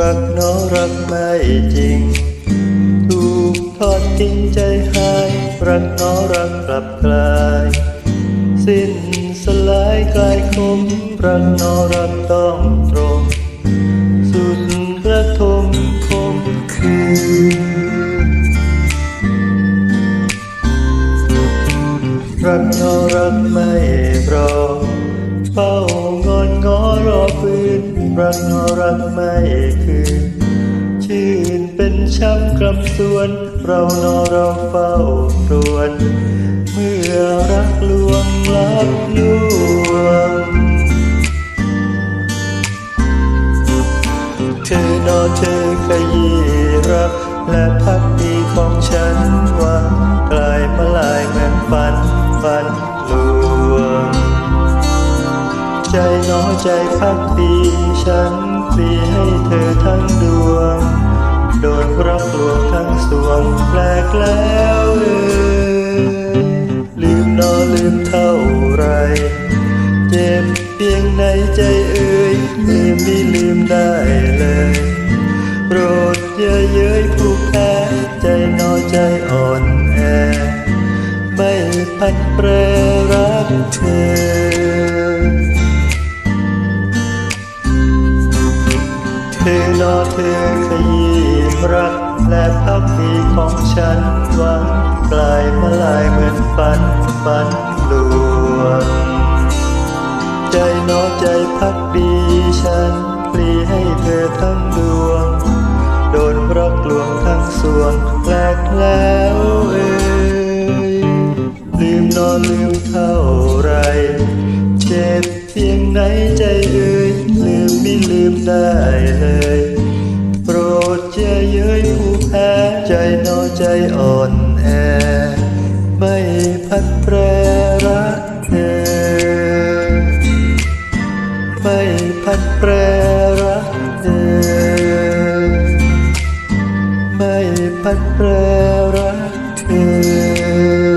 รักน้อรักไม่จริง ถูกทอดทิ้งใจหายรักน้อรักกลับกลาย สิ้นสลายกลายคมรักน้อรักต้องตรง สุดระทมคมคืนรักน้อรักไม่รอเฝ้า รักน้อรักไม่คืนชื่นเป็นช้ำกลับสวน เรานอเราเฝ้าตรวน เมื่อรักลวงลับลวง เธอนอเธอขยี้รักและพัก ใจหนอยใจพักดีฉันปลีให้เธอทั้งดวง โดนรักลวงทั้งสวงแปลกแล้วเอ่ยลืมนอลืมเท่าไร เจ็บเพียงในใจเอ่ยลืมไม่ลืมได้เลยโปรดอย่าเย้ยผู้แพ้ใจหนอใจอ่อนแอ ไม่พัดแปรรักเธอ รักและพักดีของฉันหวังกลายมาลายเหมือนฝันฝันลวงใจหนอใจพักดีฉันปลีให้เธอทั้งดวง โดนรักลวงทั้งสวงแปลกแล้วเอ่ยลืมนอนลืมเท่าไร เจ็บเพียงไหนใจเอ่ยลืมไม่ลืมได้เลย เย้ยผู้แพ้ใจนอใจอ่อนแอ ไม่พัดแปรรักเธอ ไม่พัดแปรรักเธอ ไม่พัดแปรรักเธอ